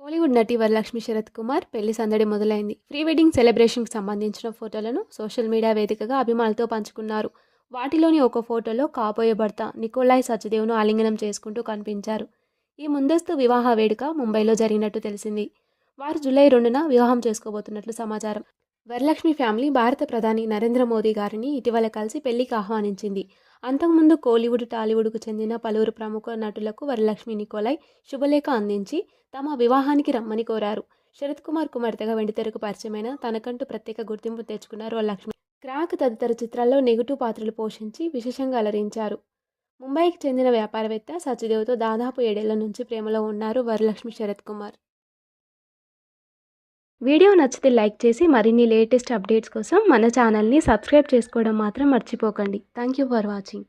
కోలీవుడ్ నటి వరలక్ష్మి శరత్ కుమార్ పెళ్ళి సందడి మొదలైంది. ప్రీ వెడ్డింగ్ సెలబ్రేషన్కి సంబంధించిన ఫోటోలను సోషల్ మీడియా వేదికగా అభిమానులతో పంచుకున్నారు. వాటిలోని ఒక ఫోటోలో కాబోయే భర్త నికోలాయ్ సత్యదేవ్ను ఆలింగనం చేసుకుంటూ కనిపించారు. ఈ ముందస్తు వివాహ వేడుక ముంబైలో జరిగినట్టు తెలిసింది. వారు జూలై రెండున వివాహం చేసుకోబోతున్నట్లు సమాచారం. వరలక్ష్మి ఫ్యామిలీ భారత ప్రధాని నరేంద్ర మోదీ గారిని ఇటీవల కలిసి పెళ్ళికి ఆహ్వానించింది. అంతకుముందు కోలీవుడ్ టాలీవుడ్కు చెందిన పలువురు ప్రముఖ నటులకు వరలక్ష్మి నికోలై శుభలేఖ అందించి తమ వివాహానికి రమ్మని కోరారు. శరత్ కుమార్ కుమార్తెగా వెండితెరకు పరిచయమైన తనకంటూ ప్రత్యేక గుర్తింపు తెచ్చుకున్నారు వరలక్ష్మి. క్రాక్ తదితర చిత్రాల్లో నెగిటివ్ పాత్రలు పోషించి విశేషంగా అలరించారు. ముంబైకి చెందిన వ్యాపారవేత్త సత్యదేవ్తో దాదాపు ఏడేళ్ళ నుంచి ప్రేమలో ఉన్నారు వరలక్ష్మి శరత్ కుమార్. వీడియో నచ్చితే లైక్ చేసి మరిన్ని లేటెస్ట్ అప్డేట్స్ కోసం మన ఛానల్ని సబ్స్క్రైబ్ చేసుకోవడం మాత్రం మర్చిపోకండి. Thank you for watching.